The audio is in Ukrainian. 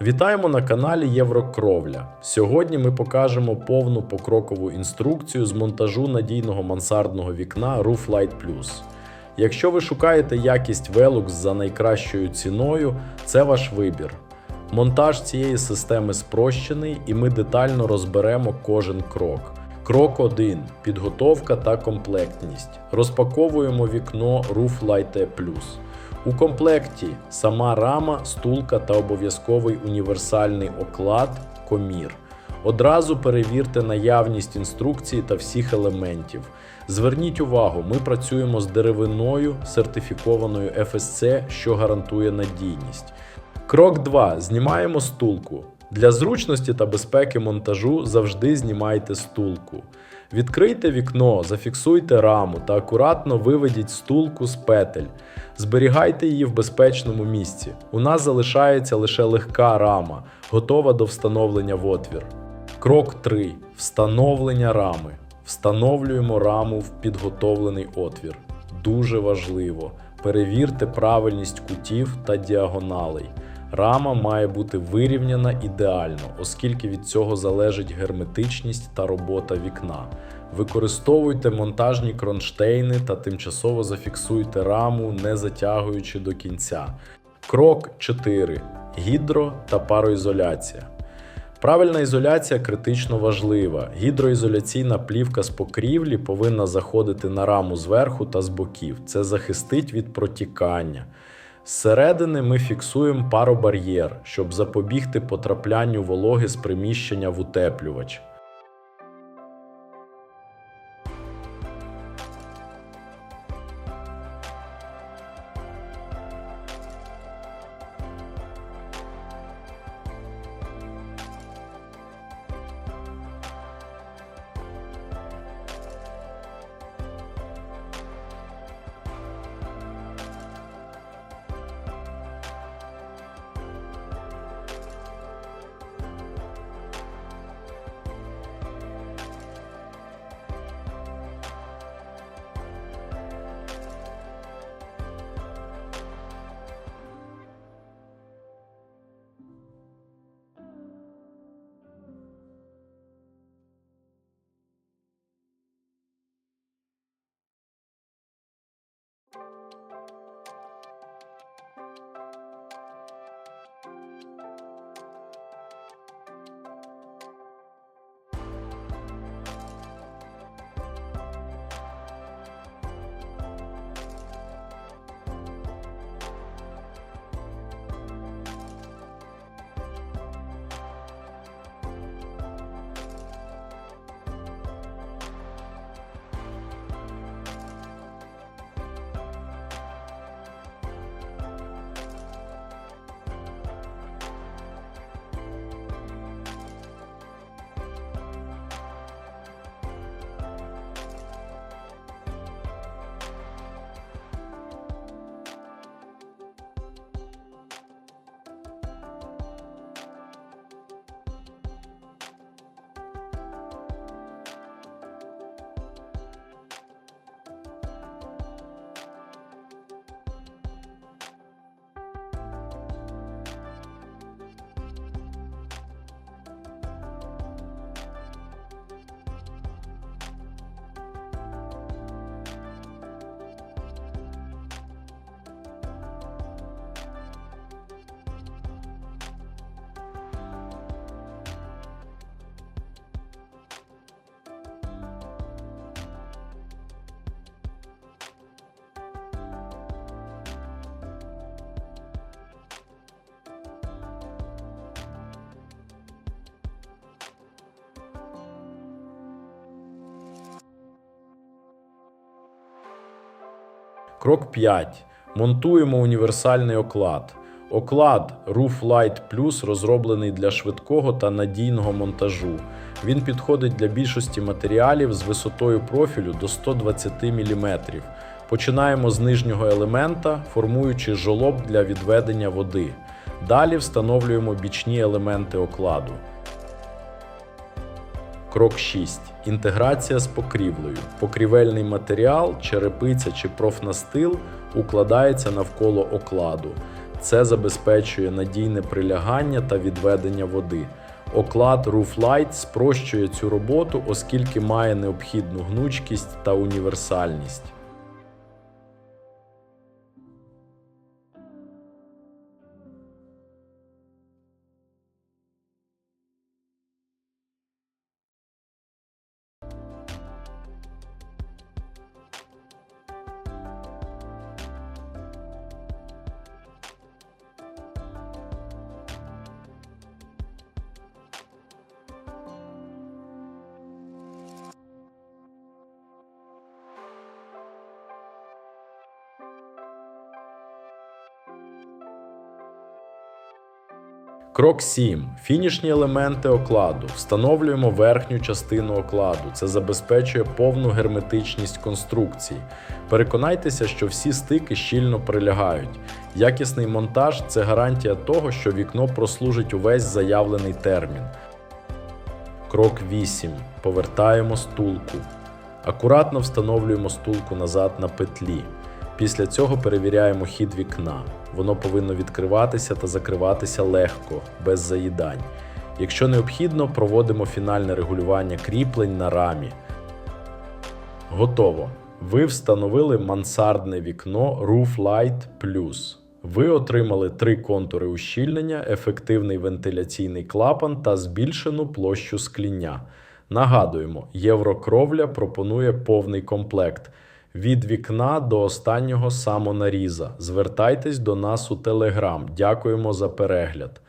Вітаємо на каналі Єврокровля. Сьогодні ми покажемо повну покрокову інструкцію з монтажу надійного мансардного вікна Rooflight Plus. Якщо ви шукаєте якість Velux за найкращою ціною, це ваш вибір. Монтаж цієї системи спрощений, і ми детально розберемо кожен крок. Крок 1. Підготовка та комплектність. Розпаковуємо вікно Rooflight Plus. У комплекті сама рама, стулка та обов'язковий універсальний оклад комір. Одразу перевірте наявність інструкції та всіх елементів. Зверніть увагу, ми працюємо з деревиною сертифікованою FSC, що гарантує надійність. Крок 2. Знімаємо стулку. Для зручності та безпеки монтажу завжди знімайте стулку. Відкрийте вікно, зафіксуйте раму та акуратно виведіть стулку з петель. Зберігайте її в безпечному місці. У нас залишається лише легка рама, готова до встановлення в отвір. Крок 3. Встановлення рами. Встановлюємо раму в підготовлений отвір. Дуже важливо. Перевірте правильність кутів та діагоналей. Рама має бути вирівняна ідеально, оскільки від цього залежить герметичність та робота вікна. Використовуйте монтажні кронштейни та тимчасово зафіксуйте раму, не затягуючи до кінця. Крок 4. Гідро та пароізоляція. Правильна ізоляція критично важлива. Гідроізоляційна плівка з покрівлі повинна заходити на раму зверху та з боків. Це захистить від протікання. Зсередини ми фіксуємо паробар'єр, щоб запобігти потраплянню вологи з приміщення в утеплювач. Крок 5. Монтуємо універсальний оклад. Оклад Roof Light Plus розроблений для швидкого та надійного монтажу. Він підходить для більшості матеріалів з висотою профілю до 120 мм. Починаємо з нижнього елемента, формуючи жолоб для відведення води. Далі встановлюємо бічні елементи окладу. Крок 6. Інтеграція з покрівлею. Покрівельний матеріал, черепиця чи профнастил укладається навколо окладу. Це забезпечує надійне прилягання та відведення води. Оклад Roof Light спрощує цю роботу, оскільки має необхідну гнучкість та універсальність. Крок 7. Фінішні елементи окладу. Встановлюємо верхню частину окладу. Це забезпечує повну герметичність конструкції. Переконайтеся, що всі стики щільно прилягають. Якісний монтаж це гарантія того, що вікно прослужить увесь заявлений термін. Крок 8. Повертаємо стулку. Акуратно встановлюємо стулку назад на петлі. Після цього перевіряємо хід вікна. Воно повинно відкриватися та закриватися легко, без заїдань. Якщо необхідно, проводимо фінальне регулювання кріплень на рамі. Готово. Ви встановили мансардне вікно Roof Light Plus. Ви отримали три контури ущільнення, ефективний вентиляційний клапан та збільшену площу скління. Нагадуємо, Єврокровля пропонує повний комплект. Від вікна до останнього самонаріза. Звертайтесь до нас у Телеграм. Дякуємо за перегляд.